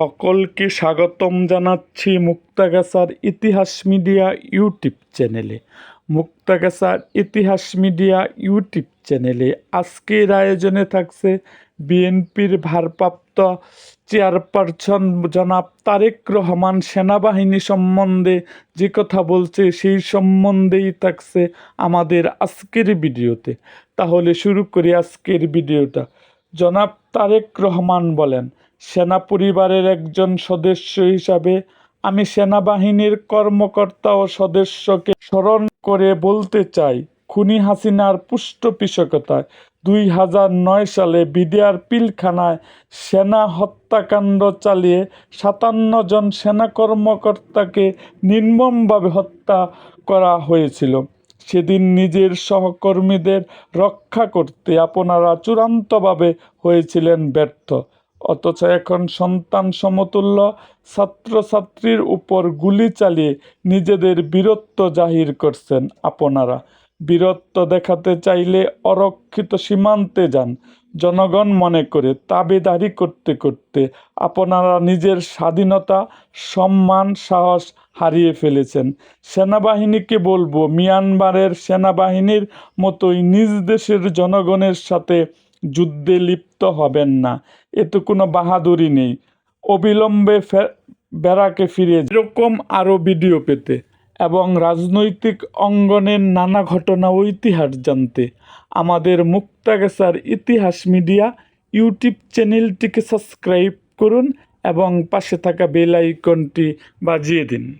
সকলকে স্বাগতম জানাচ্ছি মুক্তাগাছার ইতিহাস মিডিয়া ইউটিউব চ্যানেলে। মুক্তাগাছার ইতিহাস মিডিয়া ইউটিউব চ্যানেলে আজকের আয়োজনে থাকছে বিএনপির ভারপ্রাপ্ত চেয়ারপারসন জনাব তারেক রহমান সেনাবাহিনী সম্বন্ধে যে কথা বলছে, সেই সম্বন্ধেই থাকছে আমাদের আজকের ভিডিওতে। তাহলে শুরু করি আজকের ভিডিওটা। জনাব তারেক রহমান বলেন সেনা পরিবারের একজন সদস্য হিসাবে আমি সেনাবাহিনীর কর্মকর্তা ও সদস্যকে স্মরণ করে বলতে চাই, খুনি হাসিনার পৃষ্ঠপোষকতায় দুই হাজার নয় সালে বিডিআর পিলখানায় সেনা হত্যাকাণ্ড চালিয়ে সাতান্ন জন সেনা কর্মকর্তাকে নির্মমভাবে হত্যা করা হয়েছিল। সেদিন নিজের সহকর্মীদের রক্ষা করতে আপনারা চূড়ান্তভাবে হয়েছিলেন ব্যর্থ। অথচ এখন সন্তান সমতুল্য ছাত্রছাত্রীর উপর গুলি চালিয়ে নিজেদের বীরত্ব জাহির করছেন আপনারা। বীরত্ব দেখাতে চাইলে অরক্ষিত সীমান্তে যান। জনগণ মনে করে তাবেদারি করতে করতে আপনারা নিজের স্বাধীনতা, সম্মান, সাহস হারিয়ে ফেলেছেন। সেনাবাহিনীকে বলব, মিয়ানমারের সেনাবাহিনীর মতোই নিজ দেশের জনগণের সাথে যুদ্ধে লিপ্ত হবেন না। এতে কোনো বাহাদুরি নেই। অবিলম্বে ব্যারাকে ফিরে এরকম আরও ভিডিও পেতে এবং রাজনৈতিক অঙ্গনের নানা ঘটনা ও ইতিহাস জানতে আমাদের মুক্তাগাছার ইতিহাস মিডিয়া ইউটিউব চ্যানেলটিকে সাবস্ক্রাইব করুন এবং পাশে থাকা বেল আইকনটি বাজিয়ে দিন।